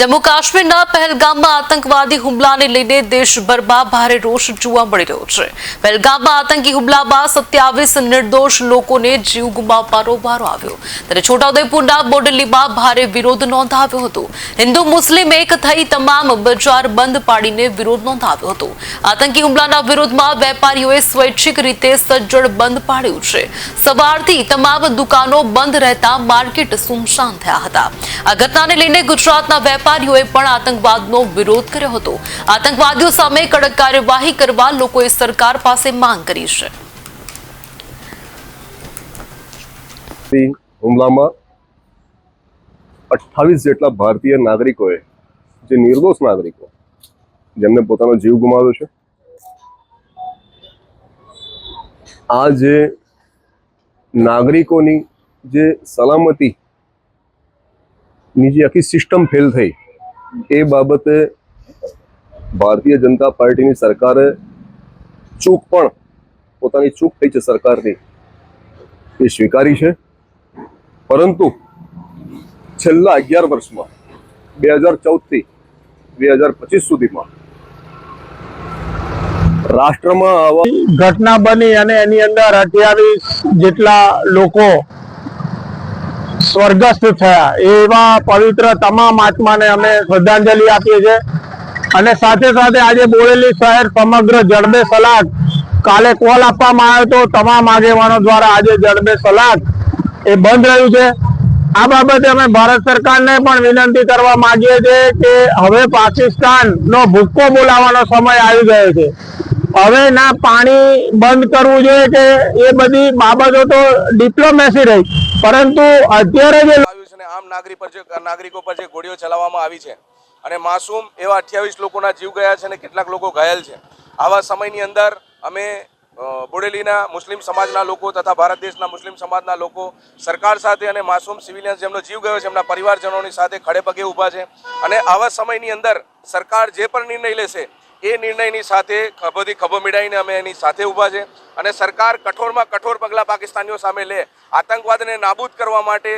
જમ્મુ કાશ્મીરના પહેલગામમાં આતંકવાદી હુમલાને લઈને દેશભરમાં ભારે રોષ જોવા મળી રહ્યો છે. પહેલગામમાં આતંકી હુમલા સત્યાવીસ નિર્દોષ લોકોને જીવ ગુમાવવાનો વારો આવ્યો. ત્યારે છોટાઉદેપુરના બોડલીમાં ભારે વિરોધ નોંધાવ્યો હતો. હિન્દુ મુસ્લિમ એક થઈ તમામ બજાર બંધ પાડીને વિરોધ નોંધાવ્યો હતો. આતંકી હુમલાના વિરોધમાં વેપારીઓએ સ્વૈચ્છિક રીતે સજ્જડ બંધ પાડ્યું છે. સવારથી તમામ દુકાનો બંધ રહેતા માર્કેટ સુમસાન થયા હતા. આ ઘટનાને લઈને ગુજરાતના વેપારીઓએ પણ આતંકવાદનો વિરોધ કર્યો હતો. આતંકવાદીઓ સામે કડક કાર્યવાહી કરવા લોકોએ સરકાર પાસે માંગ કરી છે. હુમલામાં જેટલા ભારતીય નાગરિકોએ, જે નિર્દોષ નાગરિકો, જેમને પોતાનો જીવ ગુમાવ્યો છે. આ જે નાગરિકોની જે સલામતી ની આખી સિસ્ટમ ફેલ થઈ એ બાબતે ભારતીય જનતા પાર્ટીની સરકારે ચૂક પણ પોતાની ચૂક થઈ છે સરકારની એ સ્વીકારી છે પરંતુ છેલ્લા અગિયાર વર્ષમાં બે હજાર ચૌદથી બે હજાર પચીસ સુધીમાં રાષ્ટ્રમાં ઘટના બની અને એની અંદર અઠ્યાવીસ જેટલા લોકો સ્વર્ગસ્થ થયા. એવા પવિત્ર તમામ આત્માને અમે શ્રદ્ધાંજલિ આપીએ છીએ. અને સાથે સાથે આજે બોરેલી શહેર સમગ્ર જડબે સલાદ. કાલે કોલ આપવામાં આવ્યો તો તમામ આગેવાનો દ્વારા આજે જડબે સલાદ. એ બંધ રહ્યું છે. આ બાબતે અમે ભારત સરકારને પણ વિનંતી કરવા માંગીએ છીએ કે હવે પાકિસ્તાન નો ભૂક્કો બોલાવવાનો સમય આવી ગયો છે. હવે ના પાણી બંધ કરવું જોઈએ કે એ બધી બાબતો તો ડિપ્લોમેસી રહી. પરંતુ અત્યારે જે આમ નાગરિક પર જે, નાગરિકો પર જે ગોળીઓ ચલાવવામાં આવી છે અને માસૂમ એવા અઠ્યાવીસ લોકોના જીવ ગયા છે અને કેટલાક લોકો ઘાયલ છે. આવા સમયની અંદર અમે બોડેલીના મુસ્લિમ સમાજના લોકો તથા ભારત દેશના મુસ્લિમ સમાજના લોકો સરકાર સાથે અને માસૂમ સિવિલિયન્સ જેમનો જીવ ગયો છે, એમના પરિવારજનોની સાથે ખડે પગે ઊભા છે અને આવા સમયની અંદર સરકાર જે પણ નિર્ણય લેશે એ નિર્ણયની સાથે બધી ખભો મેળાઈને અમે એની સાથે ઊભા છે અને સરકાર કઠોરમાં કઠોર પગલાં પાકિસ્તાનીઓ સામે લે. આતંકવાદને નાબૂદ કરવા માટે